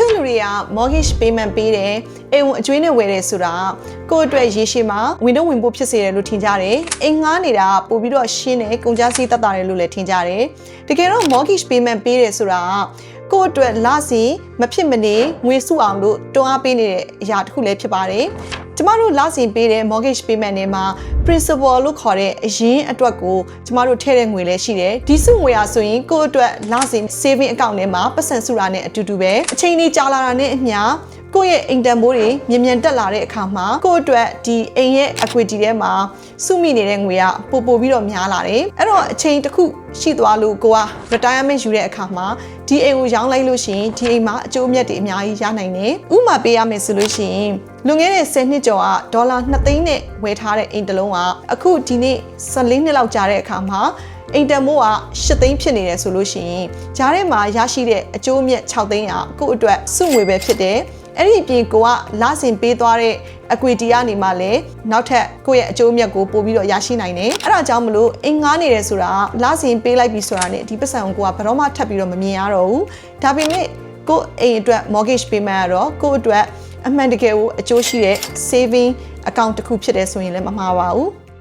ချို့လူတွေက mortgage payment ပေးတယ်အိမ်ဝင်အကျွေးနဲ့ဝယ်တယ်ဆိုတာကိုယ့်အတွက်ရေရှည်မှာဝင်တော့ဝင်ဖို့ဖြစ်စေတယ်လို့ထင်ကြတယ်အိမ်ငှားနေတာပို့ပြီးတော့ရှင်းတယ်ကုန်ကြစည်တက်တာတယ်လို့လည်းထင်ကြတယ်တကယ်တော့ mortgage payment ပေးတယ်ဆိုတာ ကိုယ့်အတွက်လစီမဖြစ်မနေငွေစုအောင်လို့တွန်းအားပေးနေတဲ့အရာတစ်ခုလည်းဖြစ်ပါတယ်ကျမတို့လစီပေးတဲ့ mortgage payment တွေမှာ principal လို့ခေါ်တဲ့အရင်းအတွက်ကိုကျမတို့ထည့်တဲ့ငွေလည်းရှိတယ်ဒီစုငွေအားဆိုရင်ကိုယ့်အတွက်လစီ saving account ထဲမှာပတ်စံစုတာနဲ့အတူတူပဲအချိန်ကြီးကြာလာတာနဲ့အမျှ ကိုယ့်ရဲ့အိမ်တန်ဖိုးတွေမြန်မြန်တက်လာတဲ့အခါမှာကိုယ့်အတွက်ဒီအိမ်ရဲ့ equity ထဲမှာစုမိနေတဲ့ငွေကပိုပိုပြီးတော့များလာတယ်အဲ့တော့အချိန်တစ်ခုရှိသွားလို့ကိုက retirement ယူတဲ့အခါမှာဒီအိမ်ကိုရောင်းလိုက်လို့ရှိရင်ဒီအိမ်မှာအကျိုးအမြတ်တွေအများကြီးရနိုင်တယ်ဥပမာပေးရမယ်ဆိုလို့ရှိရင်လွန်ခဲ့တဲ့10နှစ်ကျော်ကဒေါ်လာ2သိန်းနဲ့ဝယ်ထားတဲ့အိမ်တစ်လုံးကအခုဒီနေ့14နှစ်လောက်ကြာတဲ့အခါမှာအိမ်တန်မိုးက8သိန်းဖြစ်နေတယ်ဆိုလို့ရှိရင်ဂျားထဲမှာရရှိတဲ့အကျိုးအမြတ်6သိန်းကကိုယ့်အတွက်စုငွေပဲဖြစ်တယ် အဲ့ဒီအပြင်ကိုကလာစဉ်ပေးသွားတဲ့ equity ကနေမှလည်းနောက်ထပ်ကိုယ့်ရဲ့အကျိုးအမြတ်ကိုပို့ပြီးတော့ရရှိနိုင်တယ်အဲ့ဒါကြောင့်မလို့အင်ငားနေတယ်ဆိုတာလာစဉ်ပေးလိုက်ပြီဆိုတာ ਨੇ ဒီပတ်စံကိုကဘယ်တော့မှထပ်ပြီးတော့မမြင်ရတော့ဘူးဒါပေမဲ့ကိုယ့်အိမ်အတွက် mortgage payment ကတော့ကိုယ့်အတွက်အမှန်တကယ်ကိုအကျိုးရှိတဲ့ saving account တစ်ခုဖြစ်တယ်ဆိုရင်လည်းမမှားပါဘူး